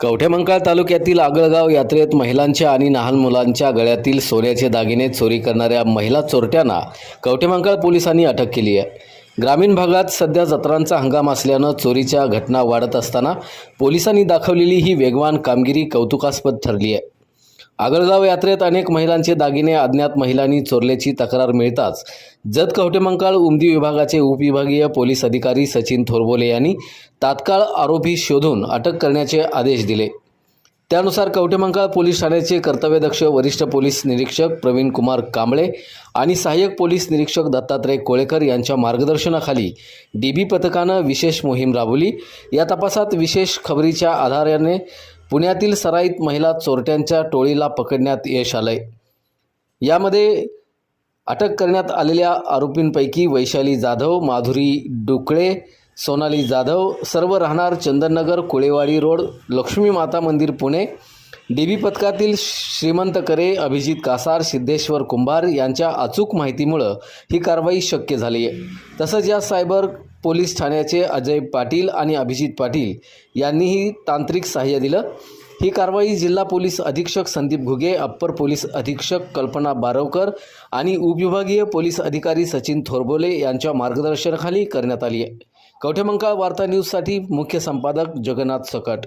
कवठेमंकाळ तालुक्यातील आगळगाव यात्रेत महिलांच्या आणि लहान मुलांच्या गळ्यातील सोन्याचे दागिने चोरी करणाऱ्या महिला चोरट्यांना कवठेमंकाळ पोलिसांनी अटक केली आहे. ग्रामीण भागात सध्या जत्रांचा हंगाम असल्यानं चोरीच्या घटना वाढत असताना पोलिसांनी दाखवलेली ही वेगवान कामगिरी कौतुकास्पद ठरली आहे. आगळगाव यात्रेत अनेक महिलांचे दागिने अज्ञात महिलांनी चोरल्याची तक्रार मिळताच जत कवटेमंकाळ उमदी विभागाचे उपविभागीय पोलीस अधिकारी सचिन थोरबोले यांनी तात्काळ आरोपी शोधून अटक करण्याचे आदेश दिले. त्यानुसार कवटेमंकाळ पोलीस ठाण्याचे कर्तव्यदक्ष वरिष्ठ पोलीस निरीक्षक प्रवीण कुमार कांबळे आणि सहाय्यक पोलीस निरीक्षक दत्तात्रय कोळेकर यांच्या मार्गदर्शनाखाली डी बी पथकानं विशेष मोहीम राबवली. या तपासात विशेष खबरीच्या आधाराने पुण्यातील सराईत महिला चोरट्यांच्या टोळीला पकडण्यात यश आलंय. यामध्ये अटक करण्यात आलेल्या आरोपींपैकी वैशाली जाधव माधुरी डुकळे सोनाली जाधव सर्व राहणार चंदननगर कुळेवाडी रोड लक्ष्मी माता मंदिर पुणे डी बी पथकातील श्रीमंत करे अभिजित कासार सिद्धेश्वर कुंभार यांच्या अचूक माहितीमुळं ही कारवाई शक्य झाली आहे तसंच या सायबर पोलीस ठाण्याचे अजय पाटील आणि अभिजित पाटील यांनीही तांत्रिक सहाय्य दिलं. ही कारवाई जिल्हा पोलीस अधीक्षक संदीप घुगे अप्पर पोलीस अधीक्षक कल्पना बारवकर आणि उपविभागीय पोलीस अधिकारी सचिन थोरबोले यांच्या मार्गदर्शनाखाली करण्यात आली आहे. कवठेमंकाळ वार्ता न्यूजसाठी मुख्य संपादक जगन्नाथ सकट.